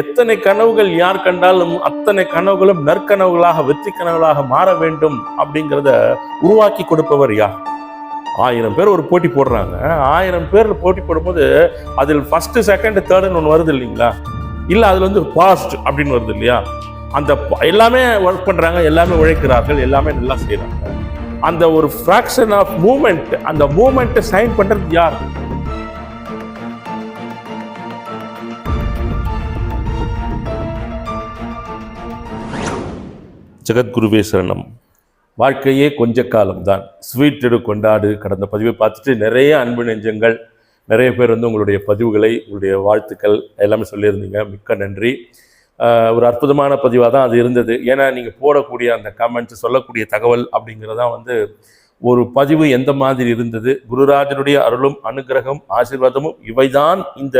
எத்தனை கனவுகள் யார் கண்டாலும் அத்தனை கனவுகளும் நற்கனவுகளாக வெற்றி கனவுகளாக மாற வேண்டும் அப்படிங்கிறத உருவாக்கி கொடுப்பவர் யார்? ஆயிரம் பேர் ஒரு போட்டி போடுறாங்க. ஆயிரம் பேர் போட்டி போடும்போது அதில் ஃபர்ஸ்ட் செகண்ட் தேர்டுன்னு ஒன்று வருது இல்லைங்களா? இல்லை அதில் வந்து பாஸ்ட் அப்படின்னு வருது இல்லையா? அந்த எல்லாமே ஒர்க் பண்ணுறாங்க எல்லாமே உழைக்கிறார்கள் எல்லாமே நல்லா செய்கிறாங்க அந்த ஒரு ஃப்ராக்ஷன் ஆஃப் மூமெண்ட் அந்த மூமெண்ட்டை சைன் பண்ணுறது யார்? ஜெகத்குருவே சரணம். வாழ்க்கையே கொஞ்ச காலம்தான். ஸ்வீட் எடு கொண்டாடு கடந்த பதிவை பார்த்துட்டு நிறைய அன்பு நெஞ்சங்கள் நிறைய பேர் வந்து உங்களுடைய பதிவுகளை உங்களுடைய வாழ்த்துக்கள் எல்லாமே சொல்லியிருந்தீங்க. மிக்க நன்றி. ஒரு அற்புதமான பதிவாக தான் அது இருந்தது. ஏன்னா நீங்கள் போடக்கூடிய அந்த கமெண்ட்ஸ் சொல்லக்கூடிய தகவல் அப்படிங்கிறதான் வந்து ஒரு பதிவு எந்த மாதிரி இருந்தது? குருராஜனுடைய அருளும் அனுகிரகம் ஆசீர்வாதமும் இவைதான் இந்த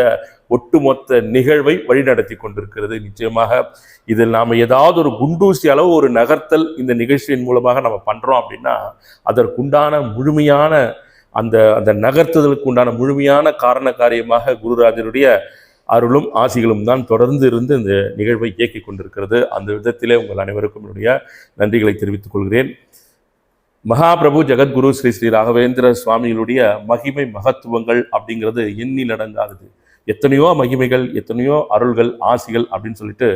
ஒட்டுமொத்த நிகழ்வை வழிநடத்தி கொண்டிருக்கிறது. நிச்சயமாக இதில் நாம் ஏதாவது ஒரு குண்டூசி அளவு ஒரு நகர்த்தல் இந்த நிகழ்ச்சியின் மூலமாக நம்ம பண்ணுறோம் அப்படின்னா அதற்குண்டான முழுமையான அந்த அந்த நகர்த்துதலுக்கு உண்டான முழுமையான காரண காரியமாக குருராஜனுடைய அருளும் ஆசிகளும் தான் தொடர்ந்து இருந்து இந்த நிகழ்வை இயக்கி கொண்டிருக்கிறது. அந்த விதத்திலே உங்கள் அனைவருக்கும் என்னுடைய நன்றிகளை தெரிவித்துக் கொள்கிறேன். மகாபிரபு ஜெகத்குரு ஸ்ரீ ஸ்ரீ ராகவேந்திர சுவாமிகளுடைய மகிமை மகத்துவங்கள் அப்படிங்கிறது எண்ணில் அடங்காதது. எத்தனையோ மகிமைகள் எத்தனையோ அருள்கள் ஆசிகள் அப்படின்னு சொல்லிட்டு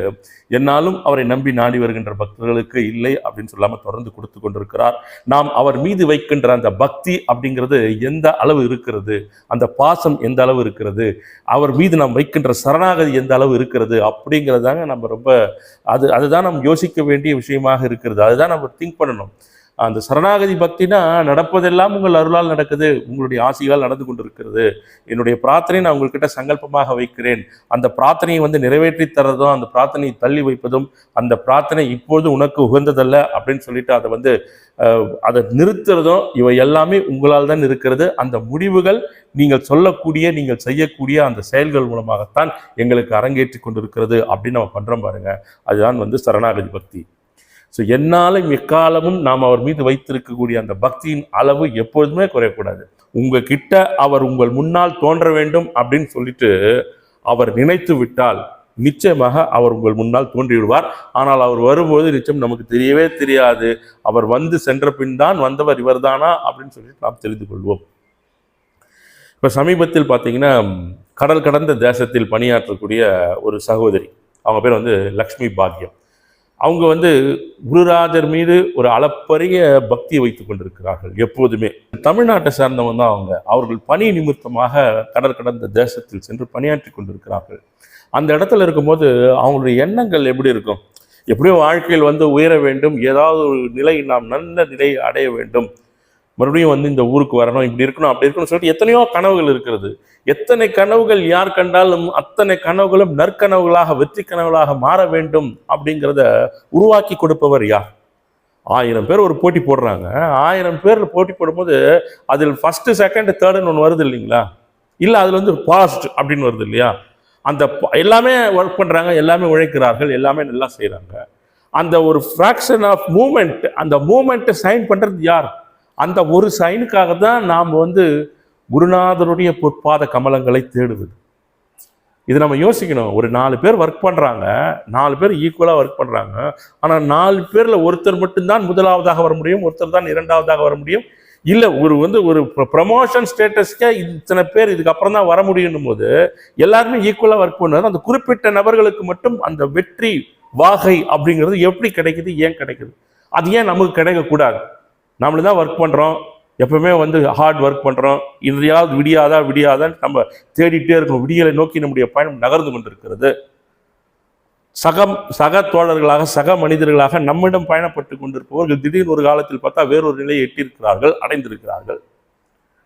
என்னாலும் அவரை நம்பி நாடி வருகின்ற பக்தர்களுக்கு இல்லை அப்படின்னு சொல்லாமல் தொடர்ந்து கொடுத்து கொண்டிருக்கிறார். நாம் அவர் மீது வைக்கின்ற அந்த பக்தி அப்படிங்கிறது எந்த அளவு இருக்கிறது? அந்த பாசம் எந்த அளவு இருக்கிறது? அவர் மீது நாம் வைக்கின்ற சரணாகதி எந்த அளவு இருக்கிறது? அப்படிங்கிறதாங்க நம்ம ரொம்ப அது அதுதான் நம்ம யோசிக்க வேண்டிய விஷயமாக இருக்கிறது. அதுதான் நம்ம திங்க் பண்ணணும். அந்த சரணாகதி பக்தினா நடப்பதெல்லாம் உங்கள் அருளால் நடக்குது. உங்களுடைய ஆசிகளால் நடந்து கொண்டிருக்கிறது. என்னுடைய பிரார்த்தனை நான் உங்கள்கிட்ட சங்கல்பமாக வைக்கிறேன். அந்த பிரார்த்தனையை வந்து நிறைவேற்றி தரதும் அந்த பிரார்த்தனையை தள்ளி வைப்பதும் அந்த பிரார்த்தனை இப்பொழுது உனக்கு உகந்ததல்ல அப்படின்னு சொல்லிட்டு அதை வந்து அதை நிறுத்துறதும் இவை எல்லாமே உங்களால் தான் இருக்கிறது. அந்த முடிவுகள் நீங்கள் சொல்லக்கூடிய நீங்கள் செய்யக்கூடிய அந்த செயல்கள் மூலமாகத்தான் எங்களுக்கு அரங்கேற்றி கொண்டிருக்கிறது அப்படின்னு நம்ம பண்ணுறோம் பாருங்க. அதுதான் வந்து சரணாகதி பக்தி ஸோ என்னாலும் எக்காலமும் நாம் அவர் மீது வைத்திருக்கக்கூடிய அந்த பக்தியின் அளவு எப்பொழுதுமே குறையக்கூடாது. உங்ககிட்ட அவர் உங்கள் முன்னால் தோன்ற வேண்டும் அப்படின்னு சொல்லிட்டு அவர் நினைத்து விட்டால் நிச்சயமாக அவர் உங்கள் முன்னால் தோன்றிவிடுவார். ஆனால் அவர் வரும்போது நிச்சயம் நமக்கு தெரியவே தெரியாது. அவர் வந்து சென்ற பின் தான் வந்தவர் இவர்தானா அப்படின்னு சொல்லிட்டு நாம் தெரிந்து கொள்வோம். இப்போ சமீபத்தில் பார்த்தீங்கன்னா கடல் கடந்த தேசத்தில் பணியாற்றக்கூடிய ஒரு சகோதரி. அவங்க பேர் வந்து லக்ஷ்மி பாக்யம். அவங்க வந்து குருராஜர் மீது ஒரு அளப்பரிய பக்தியை வைத்துக் கொண்டிருக்கிறார்கள் எப்போதுமே. தமிழ்நாட்டை சார்ந்தவங்க தான் அவங்க. அவர்கள் பணி நிமித்தமாக கடல் கடந்த தேசத்தில் சென்று பணியாற்றி கொண்டிருக்கிறார்கள். அந்த இடத்துல இருக்கும்போது அவங்களுடைய எண்ணங்கள் எப்படி இருக்கும்? எப்படியோ வாழ்க்கையில் வந்து உயர வேண்டும். ஏதாவது ஒரு நிலை நாம் நல்ல நிலையை அடைய வேண்டும். மறுபடியும் வந்து இந்த ஊருக்கு வரணும் இப்படி இருக்கணும் அப்படி இருக்கணும் சொல்லிட்டு எத்தனையோ கனவுகள் இருக்கிறது. எத்தனை கனவுகள் யார் கண்டாலும் அத்தனை கனவுகளும் நற்கனவுகளாக வெற்றி கனவுகளாக மாற வேண்டும் அப்படிங்கிறத உருவாக்கி கொடுப்பவர் யார்? ஆயிரம் பேர் ஒரு போட்டி போடுறாங்க. ஆயிரம் பேர் போட்டி போடும்போது அதில் ஃபஸ்ட்டு செகண்ட் தேர்டுன்னு ஒன்று வருது இல்லைங்களா? இல்லை அதில் வந்து பாஸ்ட் அப்படின்னு வருது இல்லையா? அந்த ப- எல்லாமே ஒர்க் பண்ணுறாங்க எல்லாமே உழைக்கிறார்கள் எல்லாமே நல்லா செய்கிறாங்க அந்த ஒரு ஃப்ராக்ஷன் ஆஃப் மூமெண்ட் அந்த மூமெண்ட்டை சைன் பண்ணுறது யார்? அந்த ஒரு சைனுக்காக தான் நாம் வந்து குருநாதருடைய பொற்பாத கமலங்களை தேடுவது. இது நம்ம யோசிக்கணும். ஒரு நாலு பேர் ஒர்க் பண்ணுறாங்க நாலு பேர் ஈக்குவலாக ஒர்க் பண்ணுறாங்க ஆனால் நாலு பேரில் ஒருத்தர் மட்டும்தான் முதலாவதாக வர முடியும் ஒருத்தர் தான் இரண்டாவதாக வர முடியும். இல்லை ஒரு வந்து ஒரு ப்ரமோஷன் ஸ்டேட்டஸ்க்கே இத்தனை பேர் இதுக்கப்புறம் தான் வர முடியும் போது எல்லாருமே ஈக்குவலாக ஒர்க் பண்ணுறது அந்த குறிப்பிட்ட நபர்களுக்கு மட்டும் அந்த வெற்றி வாகை அப்படிங்கிறது எப்படி கிடைக்குது ஏன் கிடைக்குது? அது ஏன் நமக்கு கிடைக்கக்கூடாது? நம்மள தான் ஒர்க் பண்ணுறோம் எப்பவுமே வந்து ஹார்ட் ஒர்க் பண்ணுறோம் இதையாவது விடியாதா விடியாதான்னு நம்ம தேடிட்டே இருக்கோம் விடியலை நோக்கி நம்முடைய பயணம் நகர்ந்து கொண்டிருக்கிறது. சகம் சக தோழர்களாக சக மனிதர்களாக நம்மிடம் பயணப்பட்டு கொண்டிருப்பவர்கள் திடீர்னு ஒரு காலத்தில் பார்த்தா வேறொரு நிலையை எட்டியிருக்கிறார்கள் அடைந்திருக்கிறார்கள்.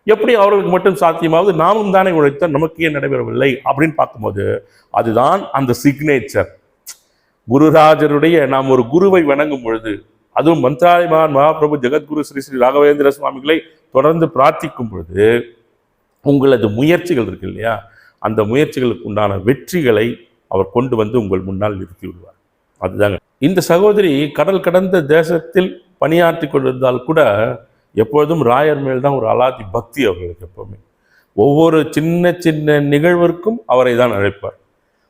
எப்படி அவர்களுக்கு மட்டும் சாத்தியமாவது நாமும் தானே உழைத்த நமக்கு ஏன் நடைபெறவில்லை அப்படின்னு பார்க்கும்போது அதுதான் அந்த சிக்னேச்சர் குருராஜருடைய நாம் ஒரு குருவை வணங்கும் பொழுது அதுவும் மந்திராலயமான் மகாபிரபு ஜெகத்குரு ஸ்ரீ ஸ்ரீ ராகவேந்திர சுவாமிகளை தொடர்ந்து பிரார்த்திக்கும் பொழுது உங்களது முயற்சிகள் இருக்கு இல்லையா? அந்த முயற்சிகளுக்கு உண்டான வெற்றிகளை அவர் கொண்டு வந்து உங்கள் முன்னால் நிறுத்தி விடுவார். அதுதாங்க. இந்த சகோதரி கடல் கடந்த தேசத்தில் பணியாற்றி கொண்டிருந்தால் கூட எப்பொழுதும் ராயர் மேல் தான் ஒரு அலாதி பக்தி அவர்களுக்கு எப்பவுமே. ஒவ்வொரு சின்ன சின்ன நிகழ்விற்கும் அவரை தான் அழைப்பார்.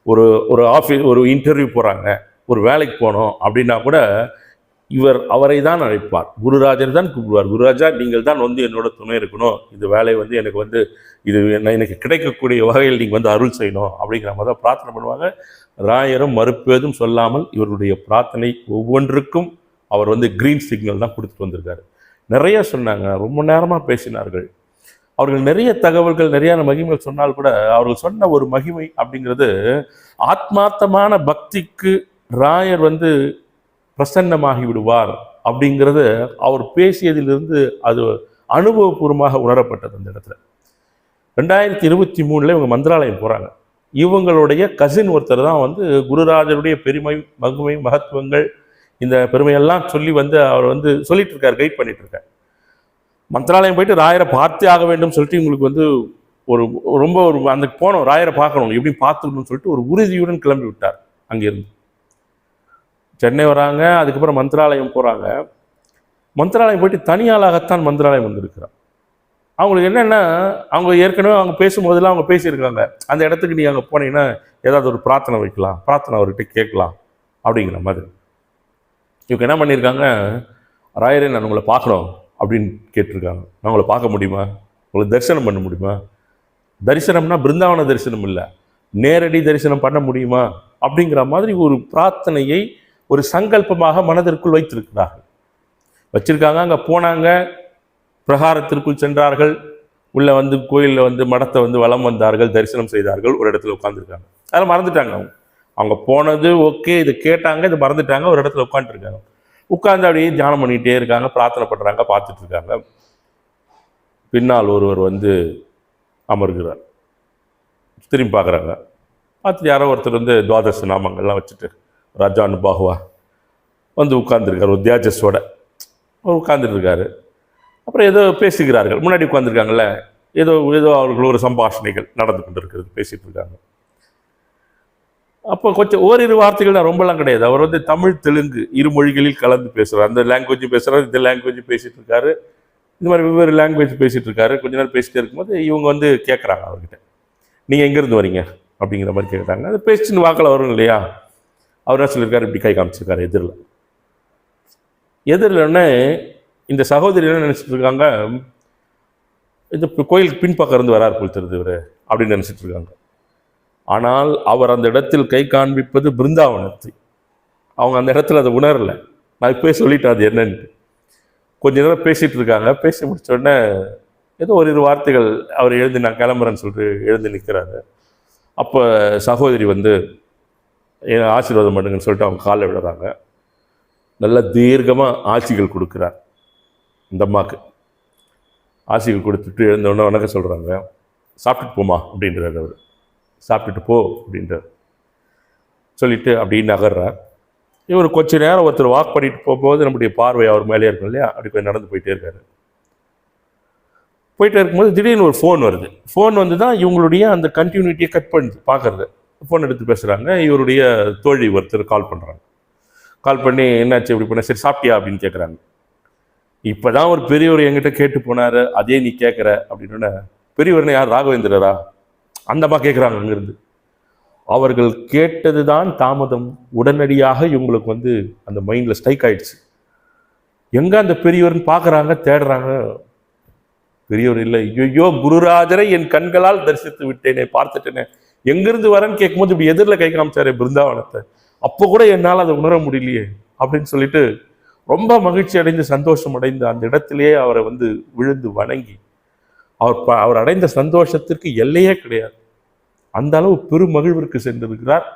ஒரு ஒரு ஆஃபீஸ் ஒரு இன்டர்வியூ போகிறாங்க ஒரு வேலைக்கு போனோம் அப்படின்னா கூட இவர் அவரை தான் அழைப்பார். குருராஜர் தான் கூப்பிடுவார். குருராஜா நீங்கள் தான் வந்து என்னோட துணை இருக்கணும். இந்த வேலை வந்து எனக்கு வந்து இது என்ன- எனக்கு கிடைக்கக்கூடிய வகையில் நீங்கள் வந்து அருள் செய்யணும் அப்படிங்கிற மாதிரி தான் பிரார்த்தனை பண்ணுவாங்க. ராயரும் மறுப்பேதும் சொல்லாமல் இவருடைய பிரார்த்தனை ஒவ்வொன்றுக்கும் அவர் வந்து க்ரீன் சிக்னல் தான் கொடுத்துட்டு வந்திருக்காரு. நிறைய சொன்னாங்க. ரொம்ப நேரமாக பேசினார்கள். அவர்கள் நிறைய தகவல்கள் நிறைய மகிமைகள் சொன்னால் கூட அவர்கள் சொன்ன ஒரு மகிமை அப்படிங்கிறது ஆத்மார்த்தமான பக்திக்கு ராயர் வந்து பிரசன்னமாகி விடுவார் அப்படிங்கிறது அவர் பேசியதிலிருந்து அது அனுபவபூர்வமாக உணரப்பட்டது அந்த இடத்துல. ரெண்டாயிரத்தி இருபத்தி மூணில் இவங்க மந்திராலயம் போகிறாங்க இவங்களுடைய கசின் ஒருத்தர் தான் வந்து குருராஜருடைய பெருமை மகுமை மகத்துவங்கள் இந்த பெருமையெல்லாம் சொல்லி வந்து அவர் வந்து சொல்லிட்டு இருக்கார் கைட் பண்ணிட்டு இருக்கார் மந்திராலயம் போயிட்டு ராயரை பார்த்தே ஆக வேண்டும் சொல்லிட்டு உங்களுக்கு வந்து ஒரு ரொம்ப ஒரு அந்த போனோம் ராயரை பார்க்கணும் எப்படி பார்த்துக்கணும்னு சொல்லிட்டு ஒரு உறுதியுடன் கிளம்பி விட்டார் அங்கிருந்து. சென்னை வராங்க அதுக்கப்புறம் மந்திராலயம் போகிறாங்க மந்திராலயம் போயிட்டு தனியாளாகத்தான் மந்திராலயம் வந்திருக்கிறான் அவங்களுக்கு என்னென்னா அவங்க ஏற்கனவே அவங்க பேசும்போதெல்லாம் அவங்க பேசியிருக்காங்க அந்த இடத்துக்கு நீ அங்கே போனீங்கன்னா ஏதாவது ஒரு பிரார்த்தனை வைக்கலாம் பிரார்த்தனை அவர்கிட்ட கேட்கலாம் அப்படிங்கிற மாதிரி. இவங்க என்ன பண்ணியிருக்காங்க? ராயரே நான் உங்களை பார்க்கணும் அப்படின்னு கேட்டிருக்காங்க. நான் உங்களை பார்க்க முடியுமா? உங்களை தரிசனம் பண்ண முடியுமா? தரிசனம்னா பிருந்தாவன தரிசனம் இல்லை. நேரடி தரிசனம் பண்ண முடியுமா? அப்படிங்கிற மாதிரி ஒரு பிரார்த்தனையை ஒரு சங்கல்பமாக மனதிற்குள் வைத்திருக்கிறார்கள். வச்சிருக்காங்க அங்கே போனாங்க பிரகாரத்திற்குள் சென்றார்கள் உள்ளே வந்து கோயிலில் வந்து மடத்தை வந்து வலம் வந்தார்கள் தரிசனம் செய்தார்கள் ஒரு இடத்துல உட்காந்துருக்காங்க அதில் மறந்துட்டாங்க அவங்க. அவங்க போனது ஓகே இது கேட்டாங்க இது மறந்துட்டாங்க ஒரு இடத்துல உட்காந்துருக்காங்க உட்காந்து அப்படியே தியானம் பண்ணிகிட்டே இருக்காங்க பிரார்த்தனை பண்ணுறாங்க பார்த்துட்டு இருக்காங்க. பின்னால் ஒருவர் வந்து அமர்கிறார். திரும்பி பார்க்குறாங்க. பார்த்துட்டு யாரோ ஒருத்தர் வந்து துவாதச நாமங்கள்லாம் வச்சுட்டு ராஜா பாகுவா வந்து உட்கார்ந்துருக்கார் ஒரு தியாஜஸோட. உட்கார்ந்துருக்காரு. அப்புறம் ஏதோ பேசுகிறார்கள். முன்னாடி உட்காந்துருக்காங்கல்ல ஏதோ ஏதோ அவர்கள் ஒரு சம்பாஷணைகள் நடந்து கொண்டிருக்கிறது பேசிகிட்டு இருக்காங்க. அப்போ கொஞ்சம் ஓரிரு வார்த்தைகள் தான் ரொம்பலாம் கிடையாது. அவர் வந்து தமிழ் தெலுங்கு இரு மொழிகளில் கலந்து பேசுகிறார் அந்த லாங்குவேஜும் பேசுகிறார் இந்த லாங்குவேஜும் பேசிகிட்டு இருக்காரு. இந்த மாதிரி வெவ்வேறு லாங்குவேஜ் பேசிகிட்டு இருக்காரு. கொஞ்ச நேரம் பேசிகிட்டே இருக்கும்போது இவங்க வந்து கேட்குறாங்க அவர்கிட்ட. நீங்கள் எங்கேருந்து வரீங்க? அப்படிங்கிற மாதிரி கேட்குறாங்க அது பேசின்னு வாக்கில் வரும் இல்லையா? அவர் என்ன சொல்லியிருக்காரு? இப்படி கை காமிச்சிருக்காரு எதிரில். எதிரில்னே இந்த சகோதரி என்ன நினச்சிட்டு இருக்காங்க? இந்த கோயிலுக்கு பின்பக்கம் இருந்து வரார் போல் தெரிது இவர் அப்படின்னு நினச்சிட்டு இருக்காங்க. ஆனால் அவர் அந்த இடத்தில் கை காண்பிப்பது பிருந்தாவனத்தை. அவங்க அந்த இடத்துல அதை உணரல. நான் இப்போ சொல்லிட்டேன் அது என்னன்னு. கொஞ்ச நேரம் பேசிகிட்டு இருக்காங்க. பேசி முடிச்ச ஏதோ ஒரு இரு வார்த்தைகள் அவர் எழுந்து நான் கிளம்புறேன்னு சொல்லிட்டு எழுந்து நிற்கிறாரு அப்போ சகோதரி வந்து ஏன்னா ஆசீர்வாதம் பண்ணுங்கன்னு சொல்லிட்டு அவங்க காலில் விடுறாங்க நல்ல தீர்க்கமாக ஆட்சிகள் கொடுக்குறார். இந்த அம்மாவுக்கு ஆசிகள் கொடுத்துட்டு எழுந்தவுடனே வணக்கம் சொல்கிறாங்க சாப்பிட்டுட்டு போமா அப்படின்றார் அவர். சாப்பிட்டுட்டு போ அப்படின்றார். சொல்லிட்டு அப்படின்னு நகர்றார். இவர் கொஞ்ச நேரம் ஒருத்தர் வாக் பண்ணிட்டு போகும்போது நம்முடைய பார்வை அவர் மேலே இருக்கும் இல்லையா? அப்படி கொஞ்சம் நடந்து போயிட்டே இருக்காரு. போயிட்டே இருக்கும்போது திடீர்னு ஒரு ஃபோன் வருது. ஃபோன் வந்து தான் இவங்களுடைய அந்த கண்டினியூட்டியை கட் பண்ணுது பார்க்கறது. ஃபோன் எடுத்து பேசுகிறாங்க இவருடைய தோழி ஒருத்தர் கால் பண்ணுறாங்க கால் பண்ணி என்னாச்சு இப்படி பண்ண? சரி சாப்பிட்டியா? அப்படின்னு கேட்குறாங்க இப்போ தான் ஒரு பெரியவர் என்கிட்ட கேட்டு போனார். அதே நீ கேட்குற அப்படின்னு பெரியவர்னு யார்? ராகவேந்திரரா? அந்தம்மா கேட்குறாங்க அங்கேருந்து. அவர்கள் கேட்டது தான் தாமதம். உடனடியாக இவங்களுக்கு வந்து அந்த மைண்டில் ஸ்ட்ரைக் ஆயிடுச்சு. எங்கே அந்த பெரியவர்னு பார்க்குறாங்க தேடுறாங்க. பெரியவர் இல்லை. ஐயோ குருராஜரை என் கண்களால் தரிசித்து விட்டேனே பார்த்துட்டேனே. எங்கிருந்து வரேன்னு கேட்கும்போது இப்படி எதிரில் கை காமிச்சாரு பிருந்தாவனத்தை. அப்போ கூட என்னால் அதை உணர முடியலையே அப்படின்னு சொல்லிட்டு ரொம்ப மகிழ்ச்சி அடைந்து சந்தோஷம் அடைந்து அந்த இடத்திலேயே அவரை வந்து விழுந்து வணங்கி அவர் அவர் அடைந்த சந்தோஷத்திற்கு எல்லையே கிடையாது. அந்த அளவு பெருமகிழ்விற்கு சென்றிருக்கிறார்.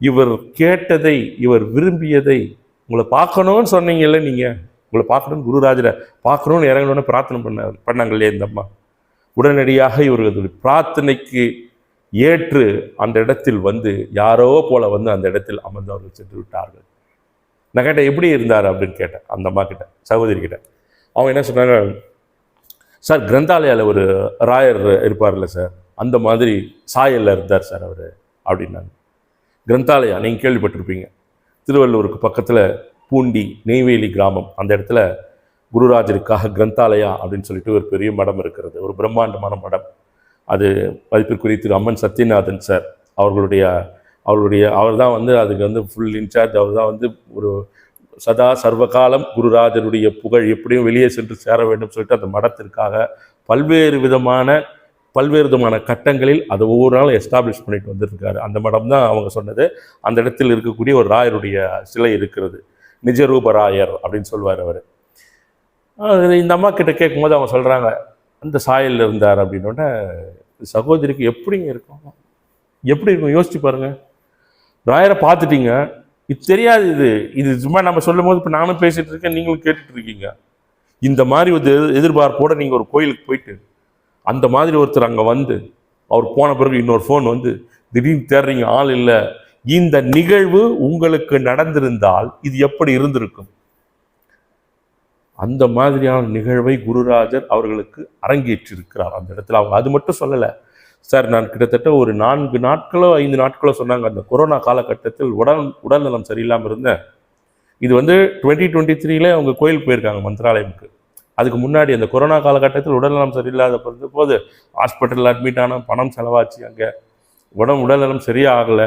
இவர் கேட்டதை இவர் விரும்பியதை உங்களை பார்க்கணும்னு சொன்னீங்கல்ல நீங்கள் உங்களை பார்க்கணும்னு குருராஜரை பார்க்கணும்னு இறங்கணும்னு பிரார்த்தனை பண்ண பண்ணாங்களே இந்த அம்மா? உடனடியாக இவர்கள் பிரார்த்தனைக்கு ஏற்று அந்த இடத்தில் வந்து யாரோ போல வந்து அந்த இடத்தில் அமர்ந்து அவர்கள் சென்று விட்டார்கள். நான் கேட்டேன் எப்படி இருந்தார்? அப்படின்னு கேட்டேன் அந்த அம்மா கிட்ட சகோதரி கிட்ட. அவங்க என்ன சொன்னாங்க சார் கிரந்தாலயாவில் ஒரு ராயர் இருப்பார்ல சார் அந்த மாதிரி சாயலில் இருந்தார் சார் அவர் அப்படின்னாங்க. கிரந்தாலயா? நீங்கள் கேள்விப்பட்டிருப்பீங்க. திருவள்ளூருக்கு பக்கத்தில் பூண்டி நெய்வேலி கிராமம் அந்த இடத்துல குருராஜருக்காக கிரந்தாலயா? அப்படின்னு சொல்லிட்டு ஒரு பெரிய மடம் இருக்கிறது ஒரு பிரம்மாண்டமான மடம். அது மதிப்பிற்குரிய திரு அம்மன் சத்யநாதன் சார் அவர்களுடைய அவருடைய அவர் தான் வந்து அதுக்கு வந்து ஃபுல் இன்சார்ஜ் அவர் தான் வந்து ஒரு சதா சர்வகாலம் குருராஜருடைய புகழ் எப்படியும் வெளியே சென்று சேர வேண்டும் சொல்லிட்டு அந்த மடத்திற்காக பல்வேறு விதமான பல்வேறு விதமான கட்டங்களில் அதை ஒவ்வொரு நாளும் எஸ்டாப்ளிஷ் பண்ணிட்டு வந்திருக்காரு. அந்த மடம் தான் அவங்க சொன்னது. அந்த இடத்தில் இருக்கக்கூடிய ஒரு ராயருடைய சிலை இருக்கிறது. நிஜரூப ராயர் அப்படின்னு சொல்லுவார் அவர். இந்த அம்மா கிட்ட கேட்கும்போது அவங்க சொல்கிறாங்க அந்த சாயலில் இருந்தார் அப்படின்னோடனே சகோதரிக்கு எப்படிங்க இருக்கும்? எப்படி இருக்கும்? யோசிச்சு பாருங்கள் ராயரை பார்த்துட்டீங்க? இது தெரியாது இது. இது சும்மா நம்ம சொல்லும் போது இப்போ நானும் பேசிகிட்டு இருக்கேன் நீங்களும் கேட்டுட்டு இருக்கீங்க. இந்த மாதிரி ஒரு எதிர்- எதிர்பார்ப்போட நீங்கள் ஒரு கோயிலுக்கு போயிட்டு அந்த மாதிரி ஒருத்தர் அங்கே வந்து அவர் போன பிறகு இன்னொரு ஃபோன் வந்து திடீர்னு தேடுறீங்க ஆள் இல்லை. இந்த நிகழ்வு உங்களுக்கு நடந்திருந்தால் இது எப்படி இருந்திருக்கும்? அந்த மாதிரியான நிகழ்வை குருராஜர் அவர்களுக்கு அரங்கேற்றிருக்கிறார் அந்த இடத்துல. அவங்க அது மட்டும் சொல்லலை. சார் நான் கிட்டத்தட்ட ஒரு நான்கு நாட்களோ ஐந்து நாட்களோ சொன்னாங்க அந்த கொரோனா காலகட்டத்தில் உடல் உடல்நலம் சரியில்லாமல் இருந்தேன் இது வந்து டுவெண்ட்டி டுவெண்ட்டி த்ரீல அவங்க கோயில் போயிருக்காங்க மந்திராலயமுக்கு. அதுக்கு முன்னாடி அந்த கொரோனா காலகட்டத்தில் உடல்நலம் சரியில்லாத பிறந்த போது ஹாஸ்பிட்டலில் அட்மிட் ஆன பணம் செலவாச்சு அங்கே. உடம்பு உடல்நலம் சரியாகலை.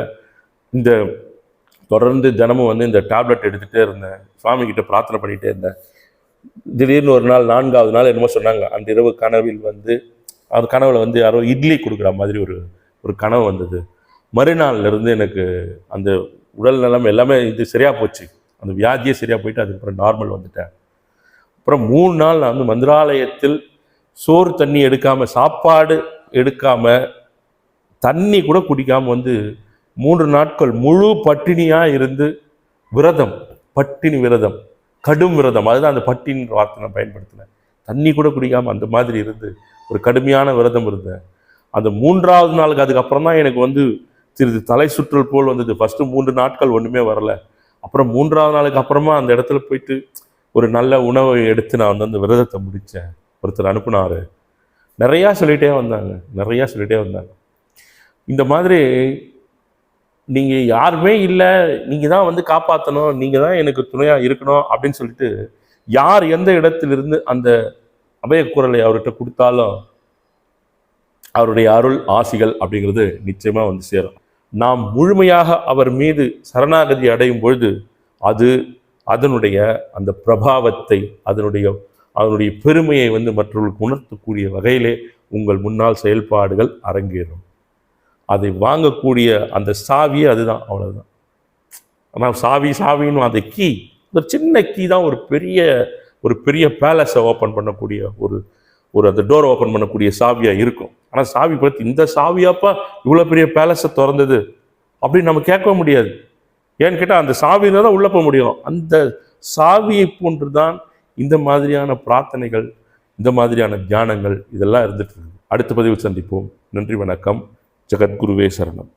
இந்த தொடர்ந்து தினமும் வந்து இந்த டேப்லெட் எடுத்துகிட்டே இருந்தேன். சுவாமிகிட்ட பிரார்த்தனை பண்ணிகிட்டே இருந்தேன். திடீர்னு ஒரு நாள் நான்காவது நாள் என்னமோ சொன்னாங்க. அந்த இரவு கனவில் வந்து அந்த கனவில் வந்து யாரோ இட்லி கொடுக்குற மாதிரி ஒரு ஒரு கனவு வந்தது. மறுநாள்லேருந்து எனக்கு அந்த உடல் நலம் எல்லாமே இது சரியாக போச்சு. அந்த வியாதியே சரியாக போயிட்டு அதுக்கப்புறம் நார்மல் வந்துட்டேன். அப்புறம் மூணு நாள் நான் வந்து மந்திராலயத்தில் சோறு தண்ணி எடுக்காமல் சாப்பாடு எடுக்காமல் தண்ணி கூட குடிக்காமல் வந்து மூன்று நாட்கள் முழு பட்டினியாக இருந்து விரதம் பட்டினி விரதம். கடும் விரதம். அதுதான் அந்த பட்டின்ற வார்த்தை நான் பயன்படுத்தினேன். தண்ணி கூட குடிக்காமல் அந்த மாதிரி இருந்து ஒரு கடுமையான விரதம் இருந்தேன். அந்த மூன்றாவது நாளுக்கு அதுக்கப்புறம் தான் எனக்கு வந்து சிறிது தலை சுற்றல் போல் வந்தது. ஃபஸ்ட்டு மூன்று நாட்கள் ஒன்றுமே வரல. அப்புறம் மூன்றாவது நாளுக்கு அப்புறமா அந்த இடத்துல போயிட்டு ஒரு நல்ல உணவை எடுத்து நான் வந்து அந்த விரதத்தை முடித்தேன். ஒருத்தர் அனுப்புனார். நிறையா சொல்லிகிட்டே வந்தாங்க. நிறையா சொல்லிகிட்டே வந்தாங்க. இந்த மாதிரி நீங்கள் யாருமே இல்லை நீங்கள் தான் வந்து காப்பாற்றணும் நீங்கள் தான் எனக்கு துணையாக இருக்கணும் அப்படின்னு சொல்லிட்டு யார் எந்த இடத்திலிருந்து அந்த அபயக்குரலை அவர்கிட்ட கொடுத்தாலும் அவருடைய அருள் ஆசிகள் அப்படிங்கிறது நிச்சயமாக வந்து சேரும். நாம் முழுமையாக அவர் மீது சரணாகதி அடையும் பொழுது அது அதனுடைய அந்த பிரபாவத்தை அதனுடைய அதனுடைய பெருமையை வந்து மற்றவர்களுக்கு உணர்த்தக்கூடிய வகையிலே உங்கள் முன்னால் செயல்பாடுகள் அரங்கேறும். அதை வாங்கக்கூடிய அந்த சாவியே அதுதான் அவ்வளவுதான். ஆனால் சாவி சாவின்னு அந்த கீ ஒரு சின்ன கீ தான் ஒரு பெரிய ஒரு பெரிய பேலஸை ஓப்பன் பண்ணக்கூடிய ஒரு ஒரு அந்த டோர் ஓப்பன் பண்ணக்கூடிய சாவியாக இருக்கும். ஆனால் சாவி பற்றி இந்த சாவியாப்பா இவ்வளோ பெரிய பேலஸை திறந்தது அப்படின்னு நம்ம கேட்க முடியாது. ஏன்னு கேட்டால் அந்த சாவியில் தான் உள்ளே போக முடியும். அந்த சாவியை போன்று தான் இந்த மாதிரியான பிரார்த்தனைகள் இந்த மாதிரியான தியானங்கள் இதெல்லாம் இருந்துட்டு இருக்கு. அடுத்த பதிவு சந்திப்போம். நன்றி வணக்கம். ஜெகத்குருவே சரணம்.